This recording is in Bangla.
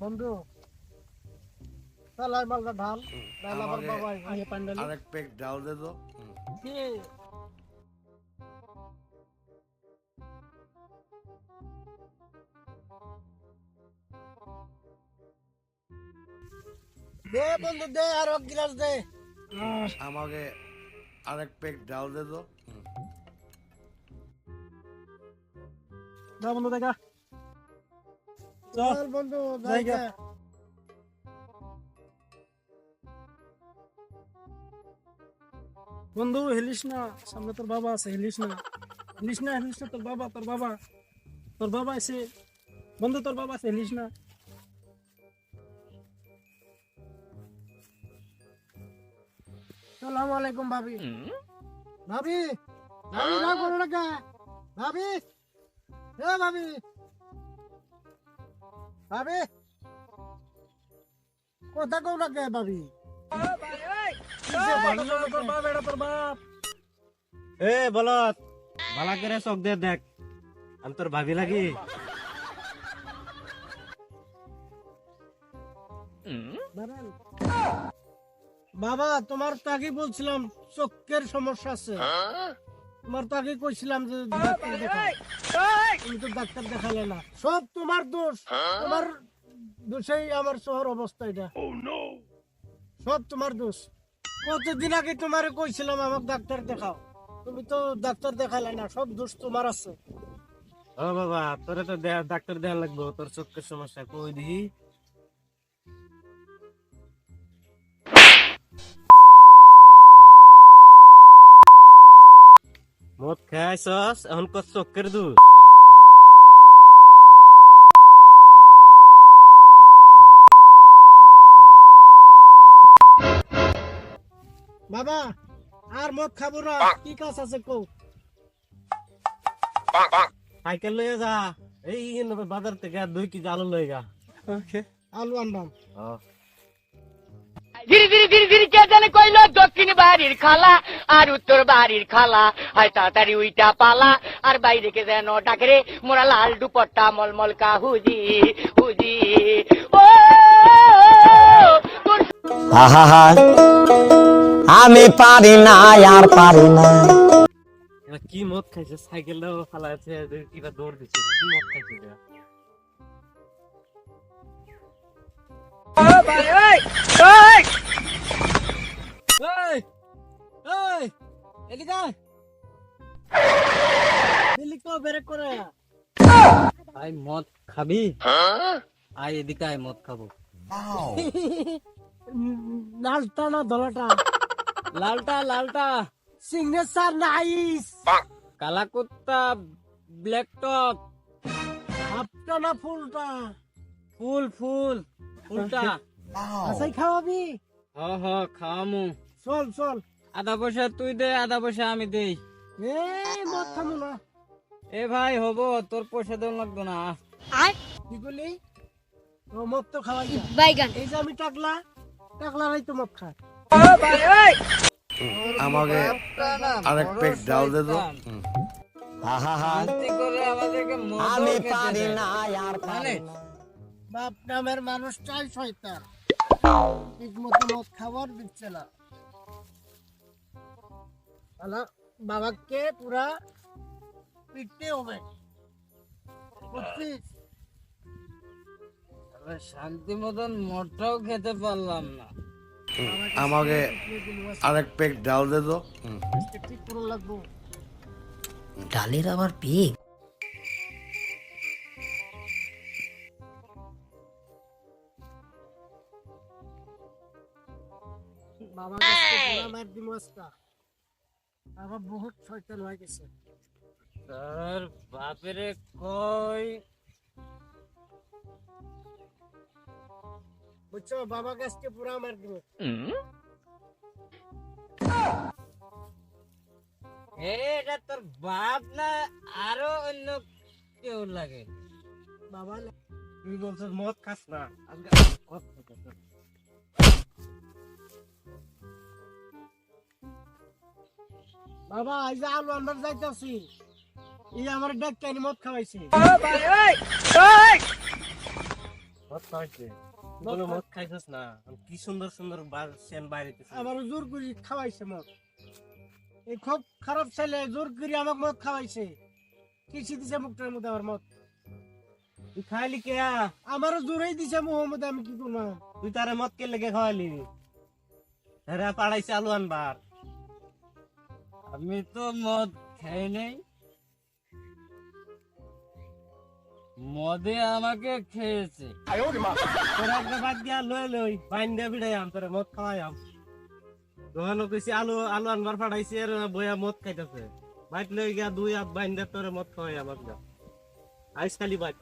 বন্ধু। চালাই মালটা ঢাল ডাল আবার বাবা আগে পান্ডালি। আরেক পেক ডাল দে তো। কি? দে বন্ধু দে আর এক গিলাস দে। আমাকে আরেক পেক ডাল দে তো। যা বন্ধু দেখা। চল বন্ধু জায়গা বন্ধু হেলিস না সামনে তোর বাবা আছে হেলিস না হেলিস না হেলিস না তোর বাবা তোর বাবা তোর বাবা আছে বন্ধু তোর বাবা আছে হেলিস না সালাম আলাইকুম ভাবি ভাবি ভাবি না করো না কে? ভাবি এ ভাবি ভাবি? কথা কও না কে ভাবি? না বাপ এ বলত ভালা করে চোখ দে দেখ। আমি তোর ভাবি লাগি। বাবা তোমার তাকে বলছিলাম চোখের সমস্যা আছে। তোমার তো আগে কইছিলাম যে ডাক্তার দেখাও। তুমি তো ডাক্তার দেখালে না। সব তোমার দোষ। তোমার দোষেই আমার শহর অবস্থা এটা। সব তোমার দোষ। কতদিন আগে তোমার কইছিলাম আমাকে ডাক্তার দেখাও। তুমি তো ডাক্তার দেখালে না সব দোষ তোমার আছে। ও বাবা তোরে তো ডাক্তার দেওয়া লাগবো তোর চোখের সমস্যা। কই দিহি? খাইছস এখন কর চোখের দোষ বাবা আর মদ খাব না কি কাজ আছে কো সাইকেল লয়ে যা এই বাজার থেকে দুই কেজি আলু লয়ে গা আলু আনবাম ও ধীরে ধীরে ধীরে ধীরে কে জানে কইল দক্ষিণ বাড়ির খালা আর উত্তর বাড়ির খালা। আর তাড়াতাড়ি উইটা পালা আর বাইরে কে যেন ডাকরে মোরা লাল দুপট্টা মলমল কা হুজি হুজি। ও আহা আমি পারি না আর পারি না। কি মদ খাইছে? সাইকেলটাও ফালা আছে কিবা দৌড় দিচ্ছে। কি মদ খাইছে ও ভাই এটা? এই এই এদিকে আয়। দিল্লি কো বেরেক করে? আই মদ খাবি? আই এদিকে আয় মদ খাব। লালটা না ধলাটা লালটা লালটা। Signature nice. কালা কুত্তা ব্ল্যাক টপ। হাফটা না ফুলটা? ফুল ফুল ফুলটা। আসাই খাওয়াবি? হ হ খাওয়ামু। চল চল। আধা পয়সা তুই দে আধা পয়সা আমি দেই। এই মদ খামু না। এ ভাই হব তোর পয়সা দেওয়া লাগবে না। কি বলি? ও মদ তো খাওয়াই না। বাইগান। এই যে আমি টাকলা টাকলা নাই তো মদ খায় আমাকে আরেক পেক ডাল দে তো। আহা করে আমাদেরকে আমি পারি না আর পারি বাপ নামের মানুষটাই শয়তান। ঠিক মতো মদ খাবার দিচ্ছে না। আলা বাবাকে পুরা পিটতে হবে। বুঝছিস? শান্তি মতন মদটাও খেতে পারলাম না। আমাকে আরেক পেক ডাল দে তো। ঠিক করে লাগবো। ডালের আবার পিক বাবা আজকে পুরা আজকা। বাবা বহুত শয়তান হয়ে গেছে। তোর বাপেরে কই? বুঝছ বাবা আজকে পুরা মার দিমু এটা তোর বাপ না আরও অন্য কেউ লাগে? বাবা তুই বলছিস মদ খাস না। আজকে বাবা এই যে আলু আনবার যাইতাছি। এই আমার ডাক্তারি মদ খাওয়াইছে। মদ খাওয়াইছে? বলে মদ খাইছিস না? কি সুন্দর সুন্দর বার সেন বাইরে আমার জোর করে খাওয়াইছে মদ। এই খুব খারাপ ছেলে জোর করে আমাকে মদ খাওয়াইছে। দিছে মুখটার মধ্যে আমার মদ? তুই খাইলি কে? আমারও জোরেই দিছে মধ্যে আমি কি করব তুই তারে মদ কে লেগে খাওয়ালি? হেরা পাড়াইছে আলু আনবার। আমি তো মদ খাই নাই। মদে আমাকে খেয়েছে। তোরা একটা বাদ দিয়া লই লই বাইন দিয়া বিড়াই আম তোরে মদ খাওয়াই আম। দোকানো কইছি আলু আলু আনবার পাঠাইছে আর বইয়া মদ খাইতেছে। বাইক লই গিয়া দুই হাত বাইন দিয়া তোরে মদ খাওয়াই আমার আইস খালি বাইক